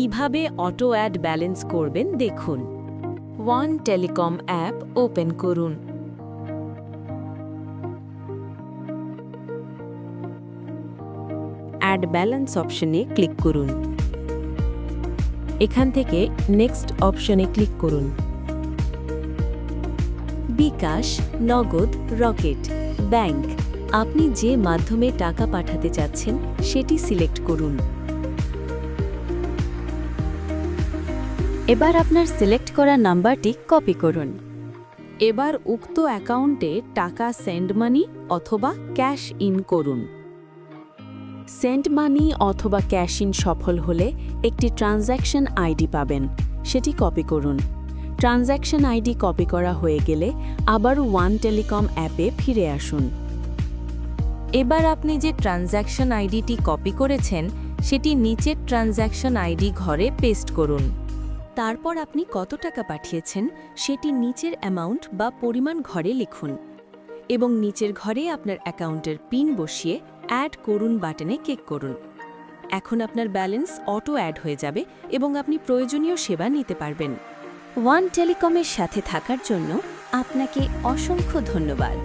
কীভাবে auto add balance করবেন দেখুন। ওয়ান টেলিকম অ্যাপ ওপেন করুন। অ্যাড ব্যালেন্স অপশনে ক্লিক করুন। এখান থেকে নেক্সট অপশনে ক্লিক করুন। বিকাশ, নগদ, রকেট, ব্যাংক। আপনি যে মাধ্যমে টাকা পাঠাতে চাচ্ছেন, সেটি সিলেক্ট করুন। এবার আপনার সিলেক্ট করা নাম্বারটি কপি করুন। এবার উক্ত অ্যাকাউন্টে টাকা সেন্ড মানি অথবা ক্যাশ ইন করুন। সেন্ড মানি অথবা ক্যাশ ইন সফল হলে একটি ট্রানজ্যাকশন আইডি পাবেন, সেটি কপি করুন। ট্রানজ্যাকশন আইডি কপি করা হয়ে গেলে আবার ওয়ান টেলিকম অ্যাপে ফিরে আসুন। এবার আপনি যে ট্রানজ্যাকশন আইডিটি কপি করেছেন, সেটি নিচের ট্রানজ্যাকশন আইডি ঘরে পেস্ট করুন। তারপর আপনি কত টাকা পাঠিয়েছেন সেটি নিচের অ্যামাউন্ট বা পরিমাণ ঘরে লিখুন এবং নিচের ঘরে আপনার অ্যাকাউন্টের পিন বসিয়ে অ্যাড করুন বাটনে ক্লিক করুন। এখন আপনার ব্যালেন্স অটো অ্যাড হয়ে যাবে এবং আপনি প্রয়োজনীয় সেবা নিতে পারবেন। ওয়ান টেলিকমের সাথে থাকার জন্য আপনাকে অসংখ্য ধন্যবাদ।